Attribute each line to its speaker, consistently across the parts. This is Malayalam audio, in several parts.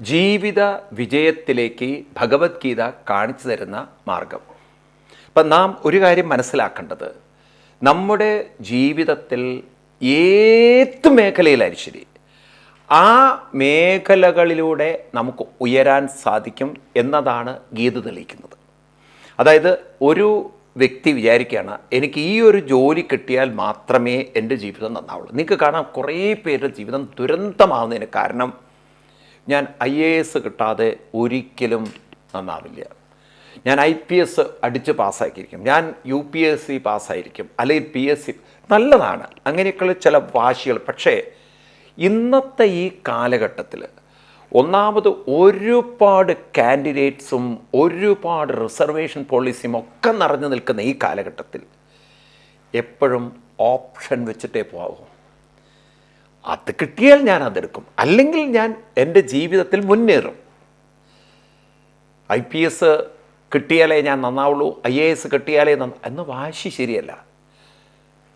Speaker 1: ജീവിത വിജയത്തിലേക്ക് ഭഗവത്ഗീത കാണിച്ചു തരുന്ന മാർഗം. അപ്പം നാം ഒരു കാര്യം മനസ്സിലാക്കേണ്ടത്. നമ്മുടെ ജീവിതത്തിൽ ഏത് മേഖലയിലായാലും ശരി ആ മേഖലകളിലൂടെ നമുക്ക് ഉയരാൻ സാധിക്കും എന്നതാണ് ഗീത തെളിയിക്കുന്നത്. അതായത് ഒരു വ്യക്തി വിചാരിക്കുകയാണ് എനിക്ക് ഈ ഒരു ജോലി കിട്ടിയാൽ മാത്രമേ എന്റെ ജീവിതം നന്നാവുള്ളൂ. നിങ്ങൾക്ക് കാണാം കുറേ പേരുടെ ജീവിതം ദുരന്തമാവുന്നതിന് കാരണം ഞാൻ ഐ എ എസ് കിട്ടാതെ ഒരിക്കലും നന്നാവില്ല. ഞാൻ ഐ പി എസ് അടിച്ച് പാസ്സാക്കിയിരിക്കും. ഞാൻ യു പി എസ് സി പാസ്സായിരിക്കും അല്ലെങ്കിൽ പി എസ് സി. നല്ലതാണ് അങ്ങനെയൊക്കെയുള്ള ചില വാശികൾ. പക്ഷേ ഇന്നത്തെ ഈ കാലഘട്ടത്തിൽ ഒന്നാമത് ഒരുപാട് കാൻഡിഡേറ്റ്സും ഒരുപാട് റിസർവേഷൻ പോളിസിയും ഒക്കെ നിറഞ്ഞു നിൽക്കുന്ന ഈ കാലഘട്ടത്തിൽ എപ്പോഴും ഓപ്ഷൻ വെച്ചിട്ടേ പോകാവൂ അത് കിട്ടിയാൽ ഞാൻ അതെടുക്കും. അല്ലെങ്കിൽ ഞാൻ എന്റെ ജീവിതത്തിൽ മുന്നേറും. ഐ പി എസ് കിട്ടിയാലേ ഞാൻ നന്നാവുള്ളൂ. ഐ എ എസ് കിട്ടിയാലേ നന്ന എന്ന വാശി ശരിയല്ല.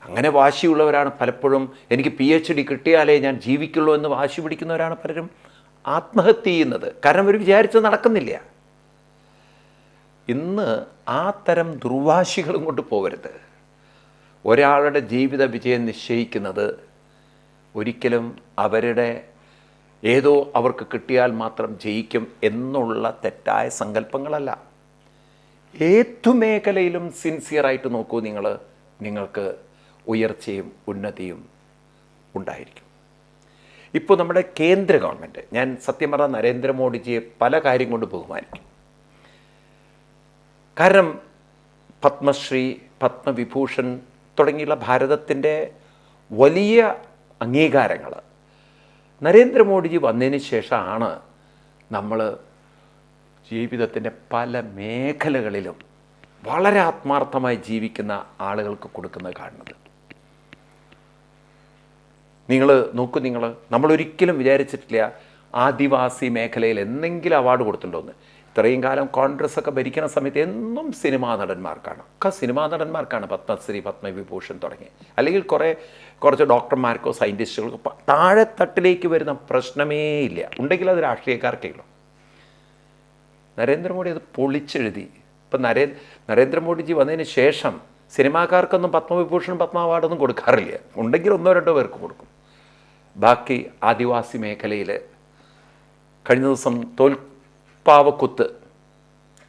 Speaker 1: അങ്ങനെ വാശിയുള്ളവരാണ് പലപ്പോഴും എനിക്ക് പി എച്ച് ഡി കിട്ടിയാലേ ഞാൻ ജീവിക്കുള്ളൂ എന്ന് വാശി പിടിക്കുന്നവരാണ് പലരും. ആത്മഹത്യ ചെയ്യുന്നത്. കാരണം അവർ വിചാരിച്ചത് നടക്കുന്നില്ല. ഇന്ന് ആ തരം ദുർവാശികളും കൊണ്ട് പോകരുത്. ഒരാളുടെ ജീവിത വിജയം നിശ്ചയിക്കുന്നത് ഒരിക്കലും അവരുടെ ഏതോ അവർക്ക് കിട്ടിയാൽ മാത്രം ജയിക്കും എന്നുള്ള തെറ്റായ സങ്കല്പങ്ങളല്ല. ഏതു മേഖലയിലും സിൻസിയറായിട്ട് നോക്കൂ നിങ്ങൾ നിങ്ങൾക്ക് ഉയർച്ചയും ഉന്നതിയും ഉണ്ടായിരിക്കും. ഇപ്പോൾ നമ്മുടെ കേന്ദ്ര ഗവൺമെന്റ് ഞാൻ സത്യം പറഞ്ഞ നരേന്ദ്രമോദിജിയെ പല കാര്യം കൊണ്ട് ബഹുമാനിക്കും. കാരണം പത്മശ്രീ പത്മവിഭൂഷൺ തുടങ്ങിയുള്ള ഭാരതത്തിന്റെ വലിയ അംഗീകാരങ്ങൾ നരേന്ദ്രമോദിജി വന്നതിന് ശേഷമാണ് നമ്മൾ ജീവിതത്തിന്റെ പല മേഖലകളിലും വളരെ ആത്മാർത്ഥമായി ജീവിക്കുന്ന ആളുകൾക്ക് കൊടുക്കുന്നത് കാണുന്നത്. നിങ്ങൾ നോക്കൂ നിങ്ങൾ. നമ്മളൊരിക്കലും വിചാരിച്ചിട്ടില്ല ആദിവാസി മേഖലയിൽ എന്തെങ്കിലും അവാർഡ് കൊടുത്തിട്ടുണ്ടോന്ന്. ഇത്രയും കാലം കോൺഗ്രസ് ഒക്കെ ഭരിക്കുന്ന സമയത്ത് എന്നും സിനിമാ നടന്മാർക്കാണ്. ഒക്കെ സിനിമാ നടന്മാർക്കാണ് പത്മശ്രീ പത്മവിഭൂഷൺ തുടങ്ങി. അല്ലെങ്കിൽ കുറേ കുറച്ച് ഡോക്ടർമാർക്കോ സയന്റിസ്റ്റുകൾക്കോ താഴെ താഴെത്തട്ടിലേക്ക് വരുന്ന പ്രശ്നമേ ഇല്ല. ഉണ്ടെങ്കിൽ അത് രാഷ്ട്രീയക്കാർക്കേ ഉള്ളൂ. നരേന്ദ്രമോദി അത് പൊളിച്ചെഴുതി. ഇപ്പം നരേ നരേന്ദ്രമോദിജി വന്നതിന് ശേഷം സിനിമാക്കാർക്കൊന്നും പത്മവിഭൂഷൺ പത്മ അവാർഡൊന്നും കൊടുക്കാറില്ല. ഉണ്ടെങ്കിൽ ഒന്നോ രണ്ടോ പേർക്ക് കൊടുക്കും. ബാക്കി ആദിവാസി മേഖലയിൽ കഴിഞ്ഞ ദിവസം തോൽപ്പാവക്കുത്ത്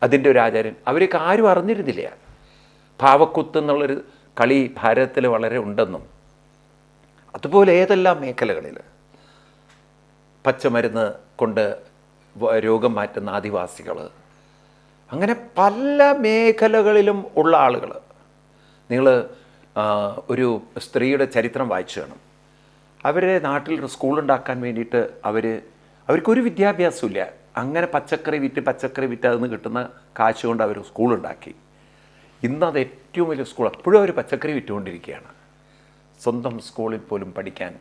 Speaker 1: അതിന്റെ ഒരു ആചാര്യൻ അവരൊക്കെ ആരും അറിഞ്ഞിരുന്നില്ല. പാവക്കുത്ത് എന്നുള്ളൊരു കളി ഭാരതത്തിൽ വളരെ ഉണ്ടെന്നും അതുപോലെ ഏതെല്ലാം മേഖലകളിൽ പച്ചമരുന്ന് കൊണ്ട് രോഗം മാറ്റുന്ന ആദിവാസികൾ അങ്ങനെ പല മേഖലകളിലും ഉള്ള ആളുകൾ നിങ്ങൾ ഒരു സ്ത്രീയുടെ ചരിത്രം വായിച്ചു കാണും. അവരെ നാട്ടിൽ സ്കൂളുണ്ടാക്കാൻ വേണ്ടിയിട്ട് അവർ അവർക്കൊരു വിദ്യാഭ്യാസമില്ല അങ്ങനെ പച്ചക്കറി വിറ്റ് പച്ചക്കറി വിറ്റ് അതിൽ നിന്ന് കിട്ടുന്ന കാശ് കൊണ്ട് അവർ സ്കൂളുണ്ടാക്കി ഇന്ന് അത് ഏറ്റവും വലിയ സ്കൂൾ എപ്പോഴും അവർ പച്ചക്കറി വിറ്റുകൊണ്ടിരിക്കുകയാണ്. സ്വന്തം സ്കൂളിൽ പോലും പഠിക്കാൻ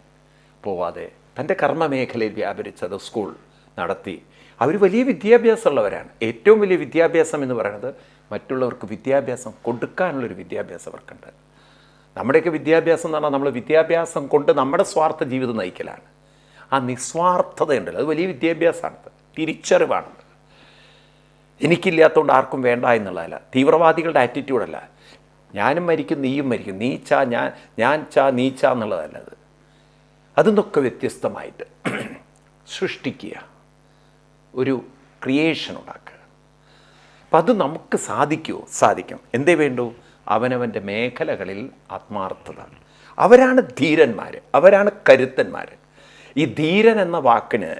Speaker 1: പോവാതെ തന്റെ കർമ്മ മേഖലയിൽ വ്യാപരിച്ചത് സ്കൂൾ നടത്തി. അവർ വലിയ വിദ്യാഭ്യാസമുള്ളവരാണ്. ഏറ്റവും വലിയ വിദ്യാഭ്യാസം എന്ന് പറയുന്നത് മറ്റുള്ളവർക്ക് വിദ്യാഭ്യാസം കൊടുക്കാനുള്ളൊരു വിദ്യാഭ്യാസം അവർക്കുണ്ട്. നമ്മുടെയൊക്കെ വിദ്യാഭ്യാസം എന്ന് പറഞ്ഞാൽ നമ്മൾ വിദ്യാഭ്യാസം കൊണ്ട് നമ്മുടെ സ്വാർത്ഥ ജീവിതം നയിക്കലാണ്. ആ നിസ്വാർത്ഥതയുണ്ടല്ലോ. അത് വലിയ വിദ്യാഭ്യാസമാണ് തിരിച്ചറിവാണ്. എനിക്കില്ലാത്തതുകൊണ്ട് ആർക്കും വേണ്ട എന്നുള്ളതല്ല. തീവ്രവാദികളുടെ ആറ്റിറ്റ്യൂഡല്ല ഞാനും മരിക്കും നീയും മരിക്കും. നീ ചാ ഞാൻ ഞാൻ ചാ നീ ചാ എന്നുള്ളതല്ല അത്. അതിന്നൊക്കെ വ്യത്യസ്തമായിട്ട് സൃഷ്ടിക്കുക. ഒരു ക്രിയേഷൻ ഉണ്ടാക്കുക. അപ്പം അത് നമുക്ക് സാധിക്കുമോ സാധിക്കും. എന്തേ വേണ്ടു? അവനവന്റെ മേഖലകളിൽ ആത്മാർത്ഥത അവരാണ് ധീരന്മാർ അവരാണ് കരുത്തന്മാർ ഈ ധീരൻ എന്ന വാക്കിന്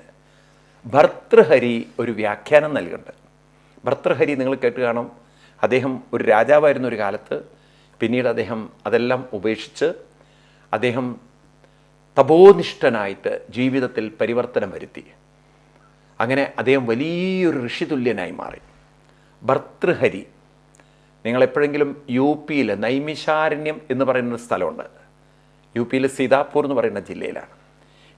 Speaker 1: ഭർത്തൃഹരി ഒരു വ്യാഖ്യാനം നൽകുന്നുണ്ട് ഭർത്തൃഹരി നിങ്ങൾ കേട്ട് കാണും. അദ്ദേഹം ഒരു രാജാവായിരുന്ന ഒരു കാലത്ത്. പിന്നീട് അദ്ദേഹം അതെല്ലാം ഉപേക്ഷിച്ച് അദ്ദേഹം തപോനിഷ്ഠനായിട്ട് ജീവിതത്തിൽ പരിവർത്തനം വരുത്തി. അങ്ങനെ അദ്ദേഹം വലിയൊരു ഋഷിതുല്യനായി മാറി. ഭർതൃഹരി നിങ്ങളെപ്പോഴെങ്കിലും യു പിയിൽ നൈമിഷാരണ്യം എന്ന് പറയുന്ന സ്ഥലമുണ്ട്. യു പിയിലെ സീതാപൂർ എന്ന് പറയുന്ന ജില്ലയിലാണ്.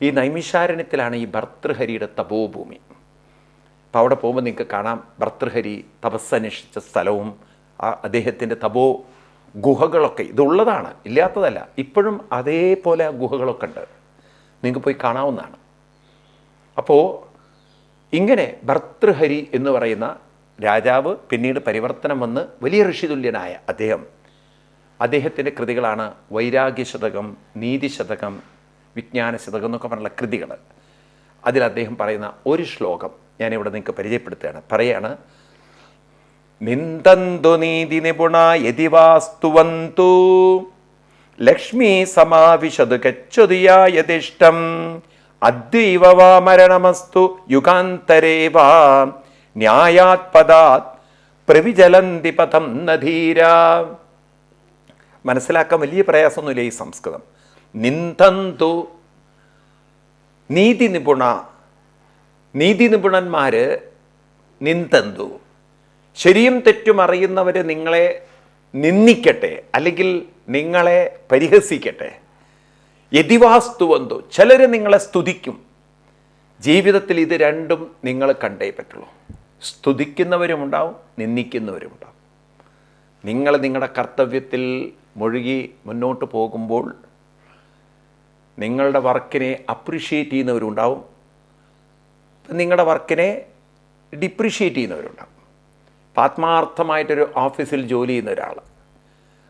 Speaker 1: ഈ നൈമിഷാരണ്യത്തിലാണ് ഈ ഭർത്തൃഹരിയുടെ തപോഭൂമി. അപ്പോൾ അവിടെ പോകുമ്പോൾ നിങ്ങൾക്ക് കാണാം ഭർത്തൃഹരി തപസ്സന്വേഷിച്ച സ്ഥലവും അദ്ദേഹത്തിന്റെ തപോ ഗുഹകളൊക്കെ ഇതുള്ളതാണ് ഇല്ലാത്തതല്ല. ഇപ്പോഴും അതേപോലെ ആ ഗുഹകളൊക്കെ ഉണ്ട്. നിങ്ങൾക്ക് പോയി കാണാവുന്നതാണ്. അപ്പോൾ ഇങ്ങനെ ഭർത്തൃഹരി എന്ന് പറയുന്ന രാജാവ് പിന്നീട് പരിവർത്തനം വന്ന് വലിയ ഋഷിതുല്യനായ അദ്ദേഹം. അദ്ദേഹത്തിന്റെ കൃതികളാണ് വൈരാഗ്യശതകം നീതിശതകം വിജ്ഞാനശതകം എന്നൊക്കെ പറഞ്ഞുള്ള കൃതികൾ. അതിൽ അദ്ദേഹം പറയുന്ന ഒരു ശ്ലോകം ഞാനിവിടെ നിങ്ങൾക്ക് പരിചയപ്പെടുത്തുകയാണ്. പറയാണ് നിന്ദന്തു നീതി നിപുണ യതി വാസ്തുവന്തു ലക്ഷ്മി സമാവിശതു ഗച്ഛുതിയായതിഷ്ടം അദ്വൈവ വാ മരണമസ്തു യുഗാന്തരേ വാ ന്യായാത് പദാത് പ്രവിചലന്തി പഥം നധീര മനസ്സിലാക്കാൻ വലിയ പ്രയാസമൊന്നുമില്ല ഈ സംസ്കൃതം. നിന്ദന്തു നീതി നിപുണ നീതി നിപുണന്മാർ നിന്തന്തു ശരിയും തെറ്റും അറിയുന്നവർ നിങ്ങളെ നിന്ദിക്കട്ടെ അല്ലെങ്കിൽ നിങ്ങളെ പരിഹസിക്കട്ടെ. യതിവാസ്തുവന്തു ചിലർ നിങ്ങളെ സ്തുതിക്കും. ജീവിതത്തിൽ ഇത് രണ്ടും നിങ്ങൾ കണ്ടേ പറ്റുള്ളൂ. സ്തുതിക്കുന്നവരുമുണ്ടാവും നിന്ദിക്കുന്നവരുമുണ്ടാവും. നിങ്ങൾ നിങ്ങളുടെ കർത്തവ്യത്തിൽ മുഴുകി മുന്നോട്ട് പോകുമ്പോൾ നിങ്ങളുടെ വർക്കിനെ അപ്രിഷ്യേറ്റ് ചെയ്യുന്നവരുണ്ടാവും. നിങ്ങളുടെ വർക്കിനെ ഡിപ്രിഷ്യേറ്റ് ചെയ്യുന്നവരുണ്ടാവും. അപ്പം ആത്മാർത്ഥമായിട്ടൊരു ഓഫീസിൽ ജോലി ചെയ്യുന്ന ഒരാൾ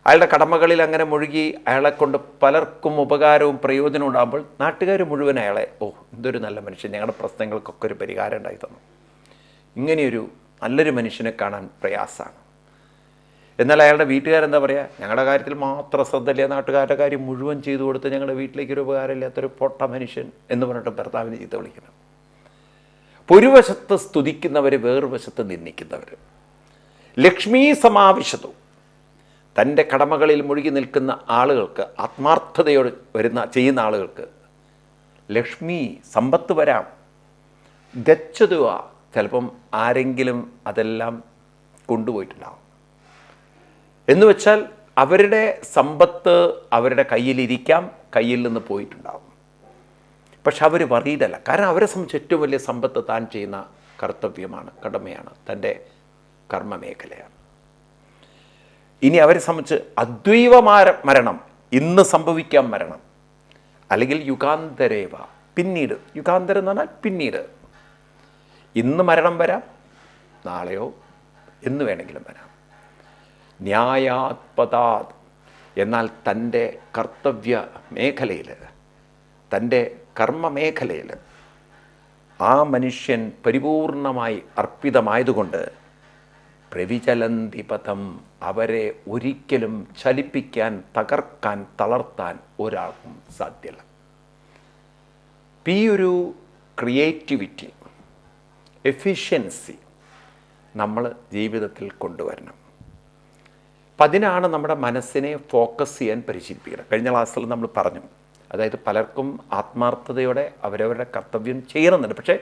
Speaker 1: അയാളുടെ കടമകളിൽ അങ്ങനെ മുഴുകി അയാളെ കൊണ്ട് പലർക്കും ഉപകാരവും പ്രയോജനവും ഉണ്ടാകുമ്പോൾ നാട്ടുകാർ മുഴുവൻ അയാളെ ഓ എന്തൊരു നല്ല മനുഷ്യൻ ഞങ്ങളുടെ പ്രശ്നങ്ങൾക്കൊക്കെ ഒരു പരിഹാരം ഉണ്ടായി തന്നു. ഇങ്ങനെയൊരു നല്ലൊരു മനുഷ്യനെ കാണാൻ പ്രയാസമാണ്. എന്നാൽ അയാളുടെ വീട്ടുകാരെന്താ പറയുക ഞങ്ങളുടെ കാര്യത്തിൽ മാത്രം ശ്രദ്ധയില്ല. നാട്ടുകാരുടെ കാര്യം മുഴുവൻ ചെയ്തു കൊടുത്ത് ഞങ്ങളുടെ വീട്ടിലേക്ക് ഒരു ഉപകാരമില്ലാത്തൊരു പൊട്ട മനുഷ്യൻ എന്ന് പറഞ്ഞിട്ട് ഭർത്താവിനെ ചീത്ത വിളിക്കണം അപ്പോൾ സ്തുതിക്കുന്നവർ വേറൊരു വശത്ത് നിന്ദിക്കുന്നവർ. ലക്ഷ്മി സമാവിശതു. തന്റെ കടമകളിൽ മുഴുകി നിൽക്കുന്ന ആളുകൾക്ക് ആത്മാർത്ഥതയോട് വരുന്ന ചെയ്യുന്ന ആളുകൾക്ക് ലക്ഷ്മി സമ്പത്ത് വരാം. ഗച്ഛതുവ. ചിലപ്പം ആരെങ്കിലും അതെല്ലാം കൊണ്ടുപോയിട്ടുണ്ടാവും. എന്ന് വെച്ചാൽ അവരുടെ സമ്പത്ത് അവരുടെ കയ്യിലിരിക്കാം കയ്യിൽ നിന്ന് പോയിട്ടുണ്ടാവും. പക്ഷെ അവർ വറീഡല്ല കാരണം അവരെ സംബന്ധിച്ച് ഏറ്റവും വലിയ സമ്പത്ത് താൻ ചെയ്യുന്ന കർത്തവ്യമാണ് കടമയാണ് തന്റെ കർമ്മമേഖലയാണ്. ഇനി അവരെ സംബന്ധിച്ച് അദ്വൈവ മരണം ഇന്ന് സംഭവിക്കാൻ മരണം. അല്ലെങ്കിൽ യുഗാന്തരേവ പിന്നീട്. യുഗാന്തരം എന്ന് പറഞ്ഞാൽ പിന്നീട്. ഇന്ന് മരണം വരാം നാളെയോ എന്ന് വേണമെങ്കിലും വരാം. ന്യായാത്പതാത് എന്നാൽ തന്റെ കർത്തവ്യ മേഖലയിൽ തന്റെ കർമ്മ മേഖലയിൽ ആ മനുഷ്യൻ പരിപൂർണമായി അർപ്പിതമായതുകൊണ്ട് പ്രവിചലന്തി പഥം അവരെ ഒരിക്കലും ചലിപ്പിക്കാൻ തകർക്കാൻ തളർത്താൻ ഒരാൾക്കും സാധ്യമല്ല ഈ ഒരു ക്രിയേറ്റിവിറ്റി എഫിഷ്യൻസി നമ്മൾ ജീവിതത്തിൽ കൊണ്ടുവരണം. അപ്പം അതിനാണ് നമ്മുടെ മനസ്സിനെ ഫോക്കസ് ചെയ്യാൻ പരിശീലിപ്പിക്കുന്നത് കഴിഞ്ഞ ക്ലാസ്സിൽ നമ്മൾ പറഞ്ഞു അതായത് പലർക്കും ആത്മാർത്ഥതയോടെ അവരവരുടെ കർത്തവ്യം ചെയ്യണമെന്നുണ്ട് പക്ഷേ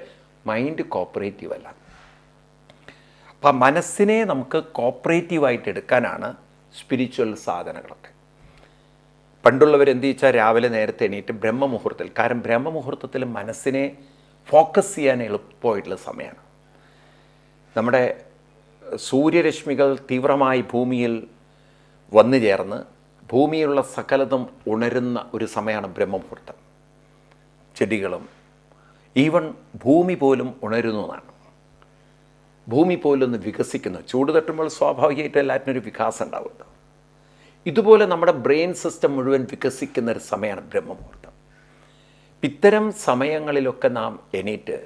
Speaker 1: മൈൻഡ് കോപ്പറേറ്റീവ് അല്ല. അപ്പം മനസ്സിനെ നമുക്ക് കോപ്പറേറ്റീവായിട്ട് എടുക്കാനാണ് സ്പിരിച്വൽ സാധനങ്ങളൊക്കെ. പണ്ടുള്ളവർ എന്ത് വെച്ചാൽ രാവിലെ നേരത്തെ എണീറ്റ് ബ്രഹ്മമുഹൂർത്തത്തിൽ. കാരണം ബ്രഹ്മമുഹൂർത്തത്തിൽ മനസ്സിനെ ഫോക്കസ് ചെയ്യാൻ എളുപ്പമായിട്ടുള്ള സമയമാണ്. നമ്മുടെ സൂര്യരശ്മികൾ തീവ്രമായി ഭൂമിയിൽ വന്നു ചേർന്ന് ഭൂമിയിലുള്ള സകലതും ഉണരുന്ന ഒരു സമയമാണ് ബ്രഹ്മമുഹൂർത്തം. ചെടികളും ഈവൺ ഭൂമി പോലും ഉണരുന്നതാണ് ഭൂമി പോലും ഒന്ന് വികസിക്കുന്നു. ചൂട് തട്ടുമ്പോൾ സ്വാഭാവികമായിട്ട് എല്ലാറ്റിനും ഒരു വികാസം ഉണ്ടാവുന്നത് ഇതുപോലെ നമ്മുടെ ബ്രെയിൻ സിസ്റ്റം മുഴുവൻ വികസിക്കുന്ന ഒരു സമയമാണ് ബ്രഹ്മമുഹൂർത്തം. ഇത്തരം സമയങ്ങളിലൊക്കെ നാം എണീറ്റ്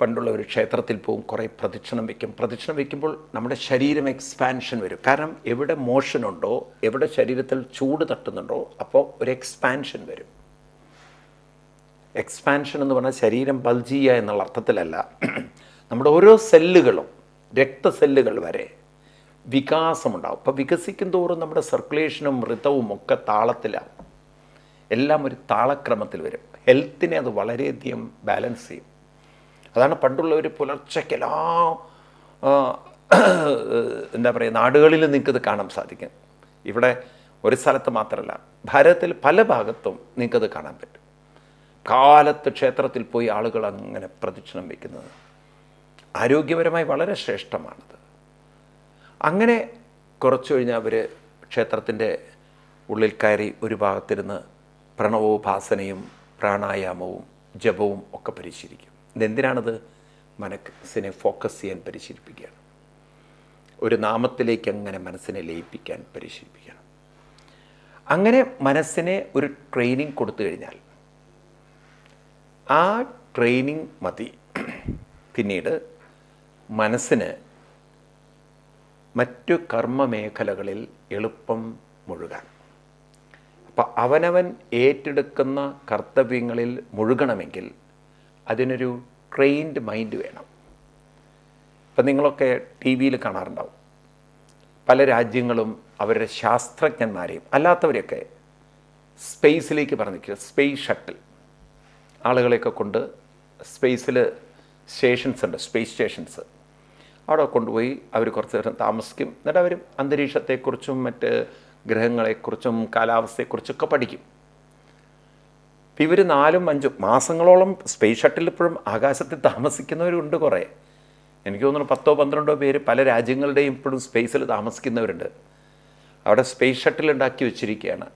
Speaker 1: പണ്ടുള്ള ഒരു ക്ഷേത്രത്തിൽ പോകും കുറേ പ്രദക്ഷിണം വയ്ക്കും പ്രദക്ഷിണം വയ്ക്കുമ്പോൾ നമ്മുടെ ശരീരം എക്സ്പാൻഷൻ വരും. കാരണം എവിടെ മോഷൻ ഉണ്ടോ എവിടെ ശരീരത്തിൽ ചൂട് തട്ടുന്നുണ്ടോ അപ്പോൾ ഒരു എക്സ്പാൻഷൻ വരും. എക്സ്പാൻഷൻ എന്ന് പറഞ്ഞാൽ ശരീരം ബൾജിയ എന്നുള്ള അർത്ഥത്തിലല്ല. നമ്മുടെ ഓരോ സെല്ലുകളും രക്തസെല്ലുകൾ വരെ വികാസമുണ്ടാവും. അപ്പോൾ വികസിക്കും തോറും നമ്മുടെ സർക്കുലേഷനും ഋതവും ഒക്കെ താളത്തിലാവും എല്ലാം ഒരു താളക്രമത്തിൽ വരും. ഹെൽത്തിനെ അത് വളരെയധികം ബാലൻസ് ചെയ്യും. അതാണ് പണ്ടുള്ളവർ പുലർച്ചയ്ക്ക് എല്ലാ എന്താ പറയുക നാടുകളിൽ നിങ്ങൾക്കിത് കാണാൻ സാധിക്കും. ഇവിടെ ഒരു സ്ഥലത്ത് മാത്രമല്ല ഭാരതത്തിൽ പല ഭാഗത്തും നിങ്ങൾക്കത് കാണാൻ പറ്റും. കാലത്ത് ക്ഷേത്രത്തിൽ പോയി ആളുകൾ അങ്ങനെ പ്രദക്ഷിണം വയ്ക്കുന്നത് ആരോഗ്യപരമായി വളരെ ശ്രേഷ്ഠമാണത്. അങ്ങനെ കുറച്ചു കഴിഞ്ഞാൽ അവർ ക്ഷേത്രത്തിന്റെ ഉള്ളിൽ കയറി ഒരു ഭാഗത്തിരുന്ന് പ്രണവോപാസനയും പ്രാണായാമവും ജപവും ഒക്കെ പരിശീലിക്കും. ഇതെന്തിനാണത്? മനസ്സിനെ ഫോക്കസ് ചെയ്യാൻ പരിശീലിപ്പിക്കുകയാണ്. ഒരു നാമത്തിലേക്ക് അങ്ങനെ മനസ്സിനെ ലയിപ്പിക്കാൻ പരിശീലിപ്പിക്കണം. അങ്ങനെ മനസ്സിനെ ഒരു ട്രെയിനിങ് കൊടുത്തു കഴിഞ്ഞാൽ ആ ട്രെയിനിങ് മതി. പിന്നീട് മനസ്സിന് മറ്റു കർമ്മമേഖലകളിൽ എളുപ്പം മുഴുകാൻ. അപ്പം അവനവൻ ഏറ്റെടുക്കുന്ന കർത്തവ്യങ്ങളിൽ മുഴുകണമെങ്കിൽ അതിനൊരു ട്രെയിൻഡ് മൈൻഡ് വേണം. ഇപ്പം നിങ്ങളൊക്കെ ടി വിയിൽ കാണാറുണ്ടാവും. പല രാജ്യങ്ങളും അവരുടെ ശാസ്ത്രജ്ഞന്മാരെയും അല്ലാത്തവരെയൊക്കെ സ്പേസിലേക്ക് പറഞ്ഞിരിക്കുക സ്പേസ് ഷട്ടിൽ ആളുകളെയൊക്കെ കൊണ്ട് സ്പേസിൽ സ്റ്റേഷൻസ് ഉണ്ട് സ്പേസ് സ്റ്റേഷൻസ് അവിടെ കൊണ്ടുപോയി അവർ കുറച്ച് നേരം താമസിക്കും. എന്നിട്ട് അവർ അന്തരീക്ഷത്തെക്കുറിച്ചും മറ്റ് ഗ്രഹങ്ങളെക്കുറിച്ചും കാലാവസ്ഥയെക്കുറിച്ചൊക്കെ പഠിക്കും. ഇവർ നാലും അഞ്ചും മാസങ്ങളോളം സ്പേസ് ഷട്ടിൽ ഇപ്പോഴും ആകാശത്തിൽ താമസിക്കുന്നവരുണ്ട് കുറേ. എനിക്ക് തോന്നുന്നു പത്തോ പന്ത്രണ്ടോ പേര് പല രാജ്യങ്ങളുടെയും ഇപ്പോഴും സ്പേസിൽ താമസിക്കുന്നവരുണ്ട്. അവിടെ സ്പേസ് ഷട്ടിൽ ഉണ്ടാക്കി വെച്ചിരിക്കുകയാണ്.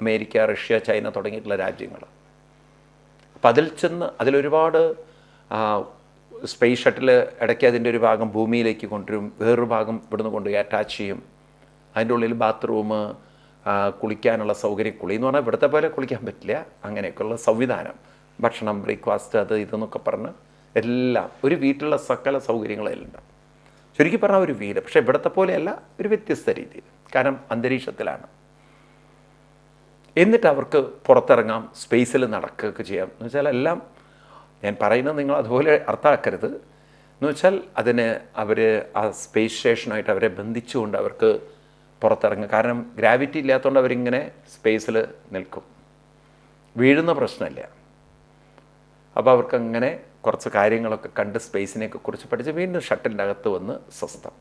Speaker 1: അമേരിക്ക റഷ്യ ചൈന തുടങ്ങിയിട്ടുള്ള രാജ്യങ്ങൾ. അപ്പം അതിൽ ചെന്ന് അതിലൊരുപാട് സ്പേസ് ഷട്ടിൽ ഇടയ്ക്ക് അതിന്റെ ഒരു ഭാഗം ഭൂമിയിലേക്ക് കൊണ്ടുവരും വേറൊരു ഭാഗം ഇവിടുന്ന് കൊണ്ടുപോയി അറ്റാച്ച് ചെയ്യും. അതിന്റെ ഉള്ളിൽ ബാത്റൂം കുളിക്കാനുള്ള സൗകര്യം കുളി എന്ന് പറഞ്ഞാൽ ഇവിടുത്തെ പോലെ കുളിക്കാൻ പറ്റില്ല. അങ്ങനെയൊക്കെയുള്ള സംവിധാനം. ഭക്ഷണം ബ്രേക്ക്ഫാസ്റ്റ് അത് ഇതെന്നൊക്കെ പറഞ്ഞ് എല്ലാം ഒരു വീട്ടിലുള്ള സകല സൗകര്യങ്ങളെല്ലാം ചുരുക്കി പറഞ്ഞാൽ ഒരു വീട് പക്ഷേ ഇവിടുത്തെ പോലെയല്ല ഒരു വ്യത്യസ്ത രീതിയിൽ. കാരണം അന്തരീക്ഷത്തിലാണ്. എന്നിട്ട് അവർക്ക് പുറത്തിറങ്ങാം സ്പേസിൽ നടക്കുകയൊക്കെ ചെയ്യാം. എന്ന് വെച്ചാൽ എല്ലാം ഞാൻ പറയുന്നത് നിങ്ങൾ അതുപോലെ അർത്ഥമാക്കരുത്. എന്ന് വെച്ചാൽ അതിന് അവർ ആ സ്പേസ് സ്റ്റേഷനായിട്ട് അവരെ ബന്ധിച്ചുകൊണ്ട് അവർക്ക് പുറത്തിറങ്ങും കാരണം ഗ്രാവിറ്റി ഇല്ലാത്തതുകൊണ്ട് അവരിങ്ങനെ സ്പേസിൽ നിൽക്കും. വീഴുന്ന പ്രശ്നമില്ല. അപ്പോൾ അവർക്കങ്ങനെ കുറച്ച് കാര്യങ്ങളൊക്കെ കണ്ട് സ്പേസിനെയൊക്കെ കുറിച്ച് പഠിച്ച് വീണ്ടും ഷട്ടിലിന്റെ അകത്ത് വന്ന് സ്വസ്ഥം.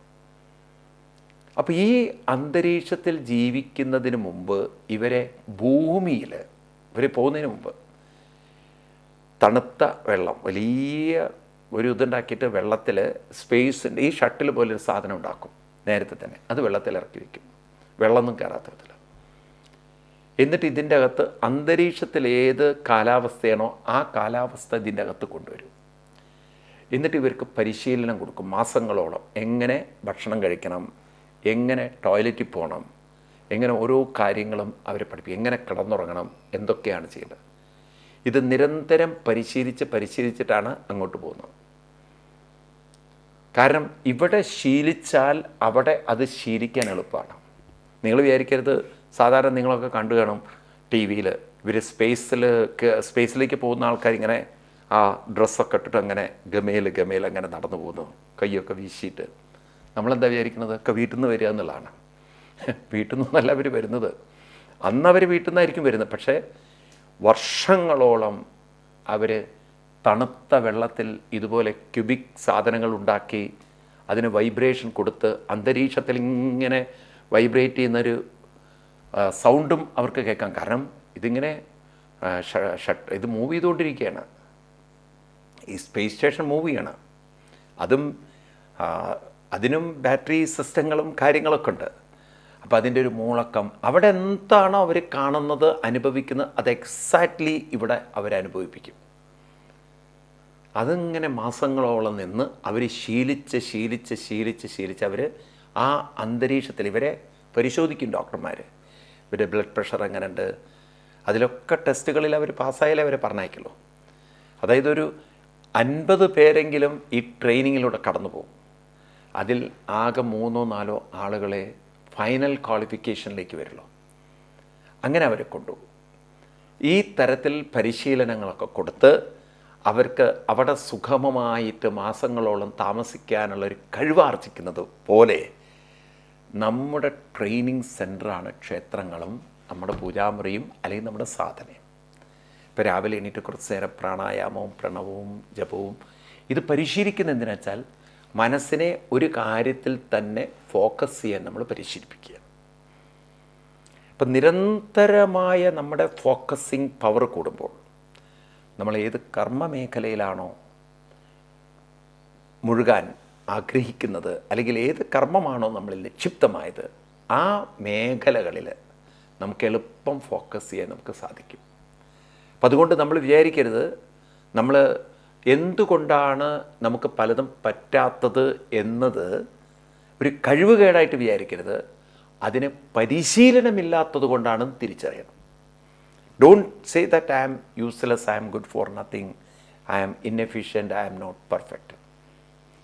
Speaker 1: അപ്പോൾ ഈ അന്തരീക്ഷത്തിൽ ജീവിക്കുന്നതിന് മുമ്പ് ഇവരെ ഭൂമിയിൽ ഇവർ പോകുന്നതിന് മുമ്പ് തണുത്ത വെള്ളം വലിയ ഒരു ഇതുണ്ടാക്കിയിട്ട് വെള്ളത്തിൽ സ്പേസിന്റെ ഈ ഷട്ടിൽ പോലെ ഒരു സാധനം ഉണ്ടാക്കും നേരത്തെ തന്നെ. അത് വെള്ളത്തിൽ ഇറക്കി വയ്ക്കും വെള്ളമൊന്നും കയറാത്ത വിധത്തിൽ എന്നിട്ട് ഇതിന്റെ അകത്ത് അന്തരീക്ഷത്തിൽ ഏത് കാലാവസ്ഥയാണോ ആ കാലാവസ്ഥ ഇതിന്റെ അകത്ത് കൊണ്ടുവരും. എന്നിട്ട് ഇവർക്ക് പരിശീലനം കൊടുക്കും മാസങ്ങളോളം. എങ്ങനെ ഭക്ഷണം കഴിക്കണം എങ്ങനെ ടോയ്ലറ്റിൽ പോകണം എങ്ങനെ ഓരോ കാര്യങ്ങളും അവരെ പഠിപ്പിക്കും എങ്ങനെ കിടന്നുറങ്ങണം എന്തൊക്കെയാണ് ചെയ്യേണ്ടത്. ഇത് നിരന്തരം പരിശീലിച്ച് പരിശീലിച്ചിട്ടാണ് അങ്ങോട്ട് പോകുന്നത്. കാരണം ഇവിടെ ശീലിച്ചാൽ അവിടെ അത് ശീലിക്കാൻ എളുപ്പമാണ്. നിങ്ങൾ വിചാരിക്കരുത്. സാധാരണ നിങ്ങളൊക്കെ കണ്ടു കാണും ടി വിയിൽ ഇവർ സ്പേസിൽ സ്പേസിലേക്ക് പോകുന്ന ആൾക്കാർ ഇങ്ങനെ ആ ഡ്രസ്സൊക്കെ ഇട്ടിട്ട് അങ്ങനെ ഗമയിൽ ഗമയിൽ അങ്ങനെ നടന്നു പോകുന്നു. കൈയൊക്കെ വീശിയിട്ട്. നമ്മളെന്താ വിചാരിക്കുന്നത് ഒക്കെ വീട്ടിൽ നിന്ന് വരിക എന്നുള്ളതാണ്. വീട്ടിൽ നിന്നല്ല അവർ വരുന്നത്. അന്ന് അവർ വീട്ടിൽ നിന്നായിരിക്കും വരുന്നത്. പക്ഷേ വർഷങ്ങളോളം അവർ തണുത്ത വെള്ളത്തിൽ ഇതുപോലെ ക്യൂബിക് സാധനങ്ങൾ ഉണ്ടാക്കി അതിന് വൈബ്രേഷൻ കൊടുത്ത് അന്തരീക്ഷത്തിൽ ഇങ്ങനെ വൈബ്രേറ്റ് ചെയ്യുന്നൊരു സൗണ്ടും അവർക്ക് കേൾക്കാം. കാരണം ഇതിങ്ങനെ ഷട്ട് ഇത് മൂവ് ചെയ്തുകൊണ്ടിരിക്കുകയാണ്. ഈ സ്പേസ് സ്റ്റേഷൻ മൂവ് ചെയ്യണം. അതും അതിനും ബാറ്ററി സിസ്റ്റങ്ങളും കാര്യങ്ങളൊക്കെ ഉണ്ട്. അപ്പോൾ അതിന്റെ ഒരു മൂളക്കം അവിടെ എന്താണോ അവർ കാണുന്നത് അനുഭവിക്കുന്നത് അത് എക്സാക്ട്ലി ഇവിടെ അവരനുഭവിപ്പിക്കും അതിങ്ങനെ മാസങ്ങളോളം നിന്ന് അവർ ശീലിച്ച് ശീലിച്ച് ശീലിച്ച് ശീലിച്ച് അവർ ആ അന്തരീക്ഷത്തിൽ ഇവരെ പരിശോധിക്കും ഡോക്ടർമാർ ഇവരുടെ ബ്ലഡ് പ്രഷർ എങ്ങനെയുണ്ട്? അതിലൊക്കെ ടെസ്റ്റുകളിൽ അവർ പാസ്സായാലേ അവരെ പറഞ്ഞയക്കുള്ളൂ. അതായത് ഒരു അൻപത് പേരെങ്കിലും ഈ ട്രെയിനിങ്ങിലൂടെ കടന്നു പോകും അതിൽ ആകെ മൂന്നോ നാലോ ആളുകളെ ഫൈനൽ ക്വാളിഫിക്കേഷനിലേക്ക് വരുള്ളൂ. അങ്ങനെ അവരെ കൊണ്ടുപോകും. ഈ തരത്തിൽ പരിശീലനങ്ങളൊക്കെ കൊടുത്ത് അവർക്ക് അവിടെ സുഗമമായിട്ട് മാസങ്ങളോളം താമസിക്കാനുള്ള ഒരു കഴിവാർജിക്കുന്നത് പോലെ നമ്മുടെ ട്രെയിനിങ് സെന്ററാണ് ക്ഷേത്രങ്ങളും നമ്മുടെ പൂജാമുറിയും അല്ലെങ്കിൽ നമ്മുടെ സാധനയും. ഇപ്പോൾ രാവിലെ എണീറ്റ് കുറച്ച് നേരം പ്രാണായാമവും പ്രണവവും ജപവും ഇത് പരിശീലിക്കുന്ന എന്തിനാ വെച്ചാൽ മനസ്സിനെ ഒരു കാര്യത്തിൽ തന്നെ ഫോക്കസ് ചെയ്യാൻ നമ്മൾ പരിശീലിപ്പിക്കുക. അപ്പം നിരന്തരമായ നമ്മുടെ ഫോക്കസിങ് പവർ കൂടുമ്പോൾ നമ്മൾ ഏത് കർമ്മ മേഖലയിലാണോ മുഴുകാൻ ആഗ്രഹിക്കുന്നത് അല്ലെങ്കിൽ ഏത് കർമ്മമാണോ നമ്മളിൽ നിക്ഷിപ്തമായത് ആ മേഖലകളിൽ നമുക്ക് എളുപ്പം ഫോക്കസ് ചെയ്യാൻ നമുക്ക് സാധിക്കും. അപ്പം അതുകൊണ്ട് നമ്മൾ വിചാരിക്കരുത് നമ്മൾ എന്തുകൊണ്ടാണ് നമുക്ക് പലതും പറ്റാത്തത് എന്നത് ഒരു കഴിവുകേടായിട്ട് വിചാരിക്കരുത്. അതിന് പരിശീലനമില്ലാത്തത് കൊണ്ടാണെന്ന് തിരിച്ചറിയണം. Don't say that I am useless I am good for nothing I am inefficient I am not perfect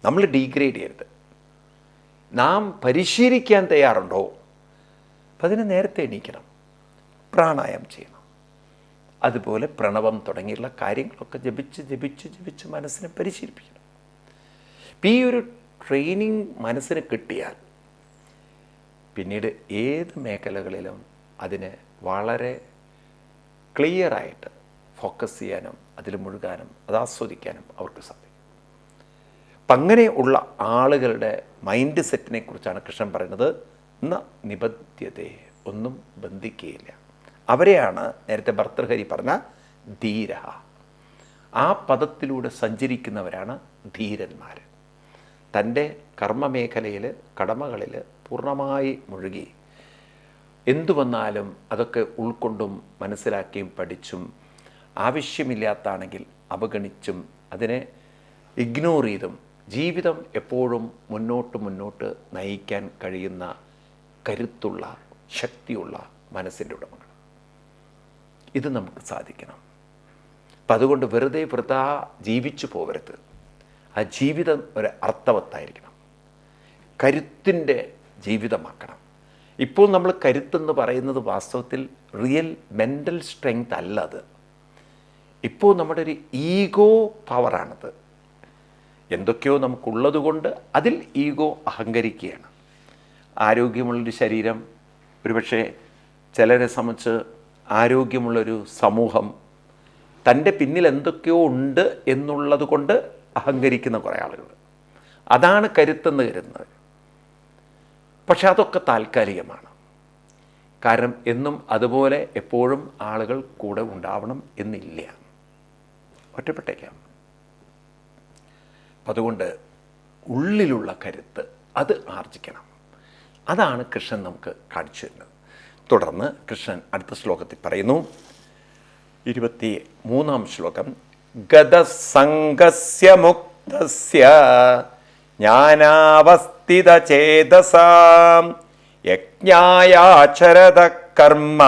Speaker 1: നമ്മൾ ഡീഗ്രേഡ് ചെയ്യരുത്. നാം പരിശീലിക്കാൻ തയ്യാറുണ്ടോ? അപ്പം അതിന് നേരത്തെ എണീക്കണം. പ്രാണായാമം ചെയ്യണം. അതുപോലെ പ്രണവം തുടങ്ങിയുള്ള കാര്യങ്ങളൊക്കെ ജപിച്ച് ജപിച്ച് ജപിച്ച് മനസ്സിനെ പരിശീലിപ്പിക്കണം. ഇപ്പം ഈ ഒരു ട്രെയിനിങ് മനസ്സിന് കിട്ടിയാൽ പിന്നീട് ഏത് മേഖലകളിലും അതിന് വളരെ ക്ലിയറായിട്ട് ഫോക്കസ് ചെയ്യാനും അതിൽ മുഴുകാനും അത് ആസ്വദിക്കാനും അവർക്ക് സാധിക്കും. അപ്പം അങ്ങനെ ഉള്ള ആളുകളുടെ മൈൻഡ് സെറ്റിനെ കുറിച്ചാണ് കൃഷ്ണൻ പറയുന്നത്. ന നിബദ്ധ്യതയെ ഒന്നും ബന്ധിക്കുകയില്ല അവരെയാണ് നേരത്തെ ഭർത്തൃഹരി പറഞ്ഞ ധീര ആ പദത്തിലൂടെ സഞ്ചരിക്കുന്നവരാണ് ധീരന്മാർ തന്റെ കർമ്മമേഖലയിൽ കടമകളിൽ പൂർണമായി മുഴുകി. എന്തു വന്നാലും അതൊക്കെ ഉൾക്കൊണ്ടും മനസ്സിലാക്കിയും പഠിച്ചും ആവശ്യമില്ലാത്താണെങ്കിൽ അവഗണിച്ചും അതിനെ ഇഗ്നോർ ചെയ്തും ജീവിതം എപ്പോഴും മുന്നോട്ട് മുന്നോട്ട് നയിക്കാൻ കഴിയുന്ന കരുത്തുള്ള ശക്തിയുള്ള മനസ്സിന്റെ ഉടമകൾ ഇത് നമുക്ക് സാധിക്കണം. അപ്പം അതുകൊണ്ട് വെറുതെ വൃതാ ജീവിച്ചു പോകരുത് ആ ജീവിതം ഒരു അർത്ഥവത്തായിരിക്കണം. കരുത്തിന്റെ ജീവിതമാക്കണം. ഇപ്പോൾ നമ്മൾ കരുത്തെന്ന് പറയുന്നത് വാസ്തവത്തിൽ റിയൽ മെന്റൽ സ്ട്രെങ്ത് അല്ല അത്. ഇപ്പോൾ നമ്മുടെ ഒരു ഈഗോ പവറാണത് എന്തൊക്കെയോ നമുക്കുള്ളത് കൊണ്ട് അതിൽ ഈഗോ അഹങ്കരിക്കുകയാണ്. ആരോഗ്യമുള്ളൊരു ശരീരം ഒരുപക്ഷെ ചിലരെ സംബന്ധിച്ച് ആരോഗ്യമുള്ളൊരു സമൂഹം തന്റെ പിന്നിൽ എന്തൊക്കെയോ ഉണ്ട് എന്നുള്ളത് കൊണ്ട് അഹങ്കരിക്കുന്ന കുറേ ആളുകൾ. അതാണ് കരുത്തെന്ന് കരുതുന്നത്. പക്ഷെ അതൊക്കെ താൽക്കാലികമാണ്. കാരണം എന്നും അതുപോലെ എപ്പോഴും ആളുകൾ കൂടെ ഉണ്ടാവണം എന്നില്ല. ഒറ്റപ്പെട്ടേക്കാം. അപ്പം അതുകൊണ്ട് ഉള്ളിലുള്ള കരുത്ത് അത് ആർജിക്കണം. അതാണ് കൃഷ്ണൻ നമുക്ക് കാണിച്ചു തരുന്നത്. തുടർന്ന് കൃഷ്ണൻ അടുത്ത ശ്ലോകത്തിൽ പറയുന്നു. ഇരുപത്തി മൂന്നാം ശ്ലോകം. ഗതസംഗസ്യ മുക്തസ്യ ജ്ഞാനാവസ്ഥിതചേതസാം യജ്ഞായാചരത കർമ്മ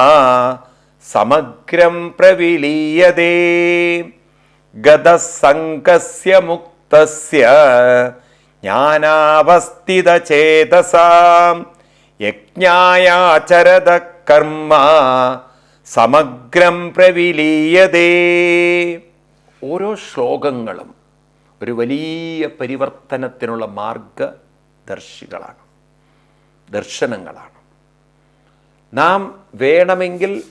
Speaker 1: സമഗ്രം പ്രവിലീയതേ. ഗതസംഗസ്യ ജ്ഞാനാവസ്ഥിതചേതസാം യജ്ഞായാചരത കർമ്മ സമഗ്രം പ്രവിലീയതേ ഓരോ ശ്ലോകങ്ങളും ഒരു വലിയ പരിവർത്തനത്തിനുള്ള മാർഗദർശികളാണ് ദർശനങ്ങളാണ്. നാം വേണമെങ്കിൽ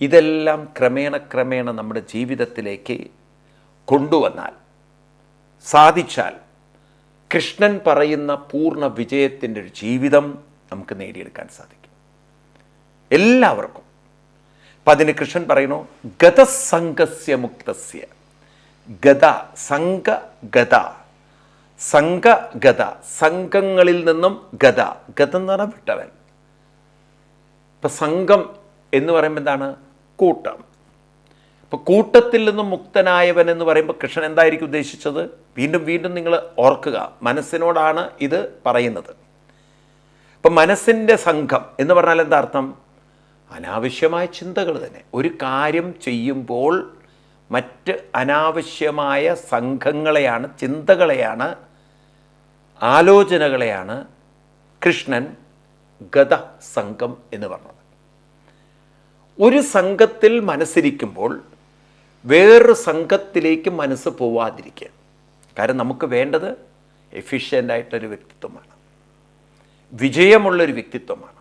Speaker 1: ഇതെല്ലാം ക്രമേണ ക്രമേണ നമ്മുടെ ജീവിതത്തിലേക്ക് കൊണ്ടുവന്നാൽ സാധിച്ചാൽ കൃഷ്ണൻ പറയുന്ന പൂർണ വിജയത്തിന്റെ ഒരു ജീവിതം നമുക്ക് നേടിയെടുക്കാൻ സാധിക്കും. എല്ലാവർക്കും. അപ്പം അതിന് കൃഷ്ണൻ പറയുന്നു ഗതസംഗസ്യ മുക്തസ്യ. ഗത സംഘ ഗത സംഘ ഗത സംഘങ്ങളിൽ നിന്നും ഗത ഗത എന്ന് പറഞ്ഞാൽ വിട്ടവൻ. ഇപ്പം സംഘം എന്ന് പറയുമ്പോൾ എന്താണ്? കൂട്ടം. ഇപ്പം കൂട്ടത്തിൽ നിന്നും മുക്തനായവൻ എന്ന് പറയുമ്പോൾ കൃഷ്ണൻ എന്തായിരിക്കും ഉദ്ദേശിച്ചത്? വീണ്ടും വീണ്ടും നിങ്ങൾ ഓർക്കുക മനസ്സിനോടാണ് ഇത് പറയുന്നത്. അപ്പം മനസ്സിന്റെ സംഘം എന്ന് പറഞ്ഞാൽ എന്താ അർത്ഥം? അനാവശ്യമായ ചിന്തകൾ തന്നെ. ഒരു കാര്യം ചെയ്യുമ്പോൾ മറ്റ് അനാവശ്യമായ സംഘങ്ങളെയാണ് ചിന്തകളെയാണ് ആലോചനകളെയാണ് കൃഷ്ണൻ ഗത സംഘം എന്ന് പറഞ്ഞത്. ഒരു സംഘത്തിൽ മനസ്സിരിക്കുമ്പോൾ വേറൊരു സംഘത്തിലേക്ക് മനസ്സ് പോവാതിരിക്കുക കാരണം നമുക്ക് വേണ്ടത് എഫിഷ്യന്റ് ആയിട്ടൊരു വ്യക്തിത്വമാണ്. വിജയമുള്ളൊരു വ്യക്തിത്വമാണ്.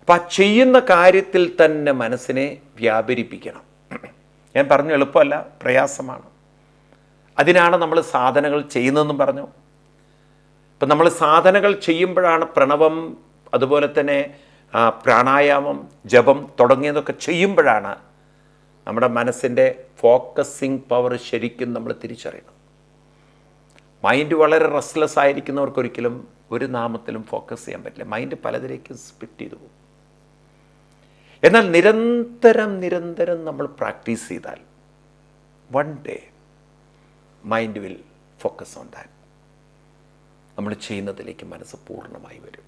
Speaker 1: അപ്പം ആ ചെയ്യുന്ന കാര്യത്തിൽ തന്നെ മനസ്സിനെ വ്യാപരിപ്പിക്കണം. ഞാൻ പറഞ്ഞു എളുപ്പമല്ല പ്രയാസമാണ്. അതിനാണ് നമ്മൾ സാധനകൾ ചെയ്യുന്നതെന്നും പറഞ്ഞു. ഇപ്പം നമ്മൾ സാധനകൾ ചെയ്യുമ്പോഴാണ് പ്രണവം അതുപോലെ തന്നെ പ്രാണായാമം ജപം തുടങ്ങിയതൊക്കെ ചെയ്യുമ്പോഴാണ് നമ്മുടെ മനസ്സിന്റെ ഫോക്കസിങ് പവർ ശരിക്കും നമ്മൾ തിരിച്ചറിയണം മൈൻഡ് വളരെ റെസ്റ്റ്ലെസ് ആയിരിക്കുന്നവർക്ക് ഒരിക്കലും ഒരു നാമത്തിലും ഫോക്കസ് ചെയ്യാൻ പറ്റില്ല. മൈൻഡ് പലതിലേക്കും സ്പിറ്റ് ചെയ്തു പോകും. എന്നാൽ നിരന്തരം നിരന്തരം നമ്മൾ പ്രാക്ടീസ് ചെയ്താൽ one day mind will focus on that നമ്മൾ ചെയ്യുന്നതിലേക്ക് മനസ്സ് പൂർണമായി വരും.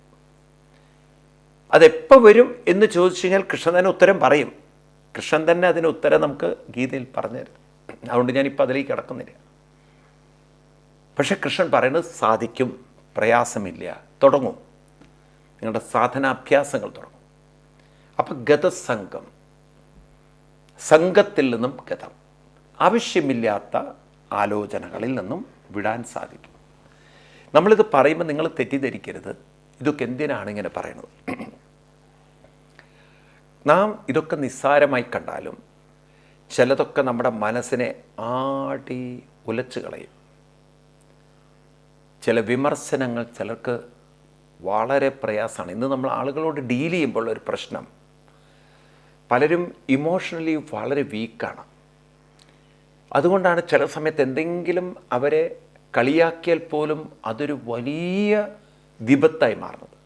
Speaker 1: അതെപ്പോൾ വരും എന്ന് ചോദിച്ചു കഴിഞ്ഞാൽ കൃഷ്ണൻ തന്നെ ഉത്തരം പറയും. കൃഷ്ണൻ തന്നെ അതിന് ഉത്തരം നമുക്ക് ഗീതയിൽ പറഞ്ഞു തരും അതുകൊണ്ട് ഞാനിപ്പോൾ അതിലേക്ക് കിടക്കുന്നില്ല. പക്ഷെ കൃഷ്ണൻ പറയുന്നത് സാധിക്കും പ്രയാസമില്ല തുടങ്ങും. നിങ്ങളുടെ സാധനാഭ്യാസങ്ങൾ തുടങ്ങും. അപ്പം ഗതസംഘം സംഘത്തിൽ നിന്നും ഗതം. ആവശ്യമില്ലാത്ത ആലോചനകളിൽ നിന്നും വിടാൻ സാധിക്കും. നമ്മളിത് പറയുമ്പോൾ നിങ്ങൾ തെറ്റിദ്ധരിക്കരുത്. ഇതൊക്കെ എന്തിനാണ് ഇങ്ങനെ പറയുന്നത്? നാം ഇതൊക്കെ നിസ്സാരമായി കണ്ടാലും ചിലതൊക്കെ നമ്മുടെ മനസ്സിനെ ആടി ഉലച്ചു കളയും. ചില വിമർശനങ്ങൾ ചിലർക്ക് വളരെ പ്രയാസമാണ്. ഇന്ന് നമ്മൾ ആളുകളോട് ഡീൽ ചെയ്യുമ്പോൾ ഒരു പ്രശ്നം പലരും ഇമോഷണലി വളരെ വീക്കാണ്. അതുകൊണ്ടാണ് ചില സമയത്ത് എന്തെങ്കിലും അവരെ കളിയാക്കിയാൽ പോലും അതൊരു വലിയ വിപത്തായി മാറുന്നത്.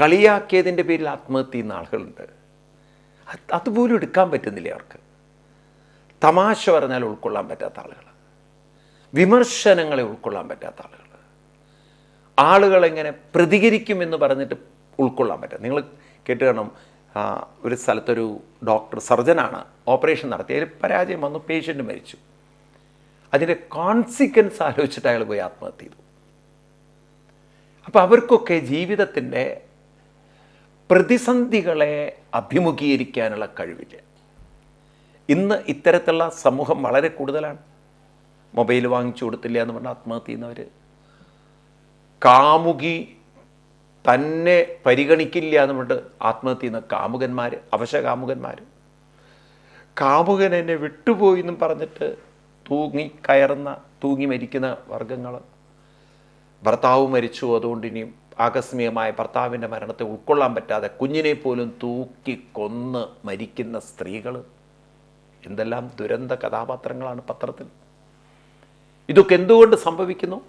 Speaker 1: കളിയാക്കിയതിന്റെ പേരിൽ ആത്മഹത്യ ചെയ്യുന്ന ആളുകളുണ്ട്. അത് അതുപോലും എടുക്കാൻ പറ്റുന്നില്ല അവർക്ക്. തമാശ പറഞ്ഞാൽ ഉൾക്കൊള്ളാൻ പറ്റാത്ത ആളുകൾ വിമർശനങ്ങളെ ഉൾക്കൊള്ളാൻ പറ്റാത്ത ആളുകൾ. ആളുകൾ എങ്ങനെ പ്രതികരിക്കുമെന്ന് പറഞ്ഞിട്ട് ഉൾക്കൊള്ളാൻ പറ്റും നിങ്ങൾ കേട്ട് കാണും ഒരു സ്ഥലത്തൊരു ഡോക്ടർ സർജനാണ് ഓപ്പറേഷൻ നടത്തി അതിൽ പരാജയം വന്നു പേഷ്യന്റ് മരിച്ചു. അതിന്റെ കോൺസിക്വൻസ് ആലോചിച്ചിട്ട് അയാൾ പോയി ആത്മഹത്യ ചെയ്തു. അപ്പോൾ അവർക്കൊക്കെ ജീവിതത്തിന്റെ പ്രതിസന്ധികളെ അഭിമുഖീകരിക്കാനുള്ള കഴിവില്ല. ഇന്ന് ഇത്തരത്തിലുള്ള സമൂഹം വളരെ കൂടുതലാണ്. മൊബൈൽ വാങ്ങിച്ചു കൊടുത്തില്ല എന്ന് പറഞ്ഞാൽ ആത്മഹത്യ ചെയ്യുന്നവർ കാമുകി തന്നെ പരിഗണിക്കില്ല എന്ന് പറഞ്ഞിട്ട് ആത്മഹത്യ ചെയ്യുന്ന കാമുകന്മാർ അവശ കാമുകന്മാർ കാമുകൻ എന്നെ വിട്ടുപോയി എന്നും പറഞ്ഞിട്ട് തൂങ്ങി കയറുന്ന തൂങ്ങി മരിക്കുന്ന വർഗങ്ങൾ ഭർത്താവ് മരിച്ചു അതുകൊണ്ട് ഇനിയും ആകസ്മികമായ ഭർത്താവിന്റെ മരണത്തെ ഉൾക്കൊള്ളാൻ പറ്റാതെ കുഞ്ഞിനെ പോലും തൂക്കി കൊന്ന് മരിക്കുന്ന സ്ത്രീകൾ എന്തെല്ലാം ദുരന്ത കഥാപാത്രങ്ങളാണ് പത്രത്തിൽ. ഇതൊക്കെ എന്തുകൊണ്ട് സംഭവിക്കുന്നു?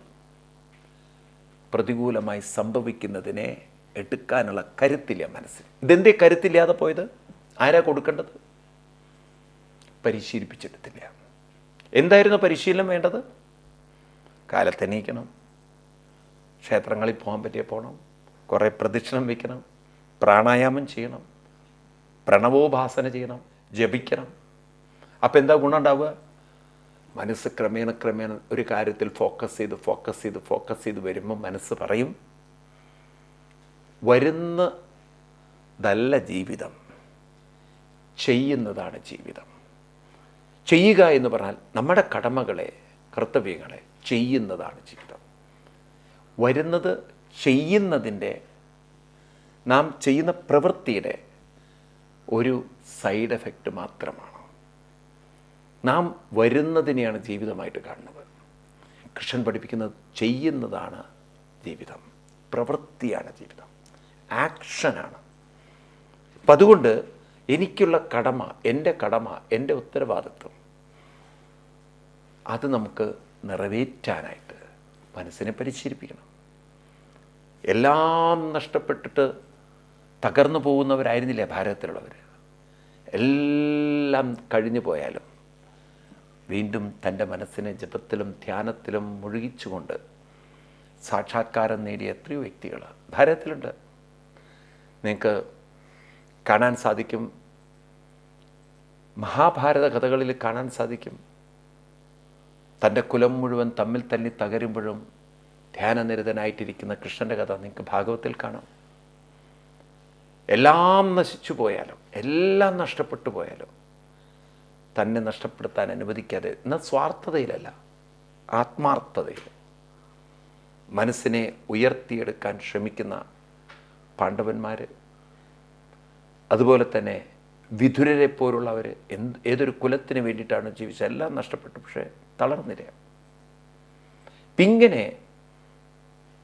Speaker 1: പ്രതികൂലമായി സംഭവിക്കുന്നതിനെ എടുക്കാനുള്ള കരുത്തില്ല മനസ്സിൽ. ഇതെന്തേ കരുത്തില്ലാതെ പോയത്? ആരാ കൊടുക്കേണ്ടത്? പരിശീലിപ്പിച്ചെടുത്തില്ല. എന്തായിരുന്നു പരിശീലനം വേണ്ടത്? കാലത്തെണീക്കണം. ക്ഷേത്രങ്ങളിൽ പോകാൻ പറ്റിയ പോകണം കുറേ പ്രദക്ഷിണം വയ്ക്കണം പ്രാണായാമം ചെയ്യണം. പ്രണവോപാസന ചെയ്യണം. ജപിക്കണം. അപ്പം എന്താ ഗുണം ഉണ്ടാവുക? മനസ്സ് ക്രമേണ ക്രമേണ ഒരു കാര്യത്തിൽ ഫോക്കസ് ചെയ്ത് ഫോക്കസ് ചെയ്ത് ഫോക്കസ് ചെയ്ത് വരുമ്പോൾ മനസ്സ് പറയും വരുന്നതല്ല ജീവിതം ചെയ്യുന്നതാണ് ജീവിതം. ചെയ്യുക എന്ന് പറഞ്ഞാൽ നമ്മുടെ കടമകളെ കർത്തവ്യങ്ങളെ ചെയ്യുന്നതാണ് ജീവിതം. വരുന്നത് ചെയ്യുന്നതിന്റെ നാം ചെയ്യുന്ന പ്രവൃത്തിയുടെ ഒരു സൈഡ് എഫക്റ്റ് മാത്രമാണ്. നാം വരുന്നതിനെയാണ് ജീവിതമായിട്ട് കാണുന്നത്. കൃഷ്ണൻ പഠിപ്പിക്കുന്നത് ചെയ്യുന്നതാണ് ജീവിതം. പ്രവൃത്തിയാണ് ജീവിതം. ആക്ഷനാണ്. അപ്പം അതുകൊണ്ട് എനിക്കുള്ള കടമ എന്റെ കടമ എന്റെ ഉത്തരവാദിത്വം അത് നമുക്ക് നിറവേറ്റാനായിട്ട് മനസ്സിനെ പരിശീലിപ്പിക്കണം. എല്ലാം നഷ്ടപ്പെട്ടിട്ട് തകർന്നു പോകുന്നവരായിരുന്നില്ല ഭാരതത്തിലുള്ളവർ എല്ലാം കഴിഞ്ഞു പോയാലും വീണ്ടും തന്റെ മനസ്സിനെ ജപത്തിലും ധ്യാനത്തിലും മുഴുകിച്ചുകൊണ്ട് സാക്ഷാത്കാരം നേടിയ എത്രയോ വ്യക്തികൾ ഭാരതത്തിലുണ്ട്. നിങ്ങൾക്ക് കാണാൻ സാധിക്കും. മഹാഭാരത കഥകളിൽ കാണാൻ സാധിക്കും. തന്റെ കുലം മുഴുവൻ തമ്മിൽ തല്ലി തകരുമ്പോഴും ധ്യാനനിരതനായിട്ടിരിക്കുന്ന കൃഷ്ണന്റെ കഥ നിങ്ങൾക്ക് ഭാഗവത്തിൽ കാണാം. എല്ലാം നശിച്ചു പോയാലും എല്ലാം നഷ്ടപ്പെട്ടു പോയാലും തന്നെ നഷ്ടപ്പെടുത്താൻ അനുവദിക്കാതെ എന്നാൽ സ്വാർത്ഥതയിലല്ല ആത്മാർത്ഥതയിൽ. മനസ്സിനെ ഉയർത്തിയെടുക്കാൻ ശ്രമിക്കുന്ന പാണ്ഡവന്മാർ അതുപോലെ തന്നെ വിധുരരെ പോലുള്ളവർ എന്ത് ഏതൊരു കുലത്തിന് വേണ്ടിയിട്ടാണ് ജീവിച്ചത് എല്ലാം നഷ്ടപ്പെട്ടു പക്ഷേ തളർന്നില്ല. പിങ്ങനെ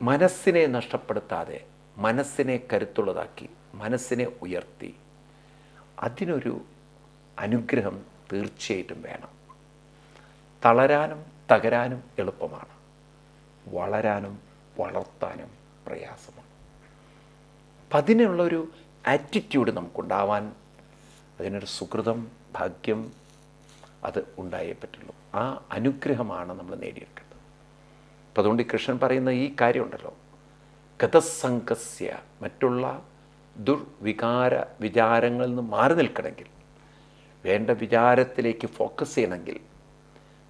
Speaker 1: മനസ്സിനെ നഷ്ടപ്പെടുത്താതെ മനസ്സിനെ കരുത്തുള്ളതാക്കി മനസ്സിനെ ഉയർത്തി അതിനൊരു അനുഗ്രഹം തീർച്ചയായിട്ടും വേണം. തളരാനും തകരാനും എളുപ്പമാണ്. വളരാനും വളർത്താനും പ്രയാസമാണ്. അപ്പം അതിനുള്ളൊരു ആറ്റിറ്റ്യൂഡ് നമുക്കുണ്ടാവാൻ അതിനൊരു സുഹൃതം ഭാഗ്യം അത് ഉണ്ടായേ പറ്റുള്ളൂ. ആ അനുഗ്രഹമാണ് നമ്മൾ നേടിയെടുക്കുന്നത് അപ്പം അതുകൊണ്ട് കൃഷ്ണൻ പറയുന്ന ഈ കാര്യമുണ്ടല്ലോ. ഗതസംഘസ്യ മറ്റുള്ള ദുർവികാര വിചാരങ്ങളിൽ നിന്ന് മാറി നിൽക്കണമെങ്കിൽ വേണ്ട വിചാരത്തിലേക്ക് ഫോക്കസ് ചെയ്യണമെങ്കിൽ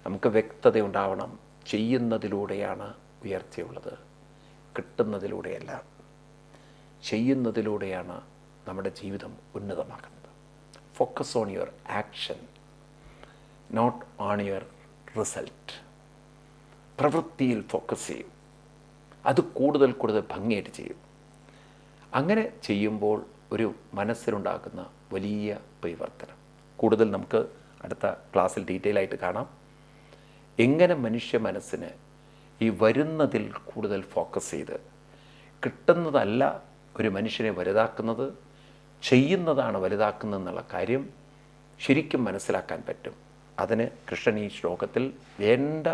Speaker 1: നമുക്ക് വ്യക്തത ഉണ്ടാവണം ചെയ്യുന്നതിലൂടെയാണ് ഉയർച്ചയുള്ളത്. കിട്ടുന്നതിലൂടെയല്ല. ചെയ്യുന്നതിലൂടെയാണ് നമ്മുടെ ജീവിതം ഉന്നതമാക്കുന്നത് focus on your action not on your result പ്രവൃത്തിയിൽ ഫോക്കസ് ചെയ്യും. അത് കൂടുതൽ കൂടുതൽ ഭംഗിയായിട്ട് ചെയ്യും. അങ്ങനെ ചെയ്യുമ്പോൾ ഒരു മനസ്സിലുണ്ടാക്കുന്ന വലിയ പരിവർത്തനം. കൂടുതൽ നമുക്ക് അടുത്ത ക്ലാസ്സിൽ ഡീറ്റെയിൽ ആയിട്ട് കാണാം. എങ്ങനെ മനുഷ്യ മനസ്സിന് ഈ വരുന്നതിൽ കൂടുതൽ ഫോക്കസ് ചെയ്ത് കിട്ടുന്നതല്ല ഒരു മനുഷ്യനെ വലുതാക്കുന്നത് ചെയ്യുന്നതാണ് വലുതാക്കുന്നത് എന്നുള്ള കാര്യം ശരിക്കും മനസ്സിലാക്കാൻ പറ്റും. അതിന് കൃഷ്ണൻ ഈ ശ്ലോകത്തിൽ വേണ്ട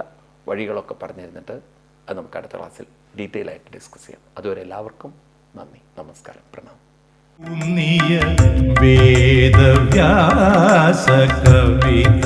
Speaker 1: വഴികളൊക്കെ പറഞ്ഞു തരുന്നിട്ട് അത് നമുക്ക് അടുത്ത ക്ലാസ്സിൽ ഡീറ്റെയിൽ ആയിട്ട് ഡിസ്കസ് ചെയ്യാം. അതുവരെ എല്ലാവർക്കും നന്ദി. നമസ്കാരം. പ്രണാം
Speaker 2: ഉന്നിയ വേദവ്യാസ കവിത.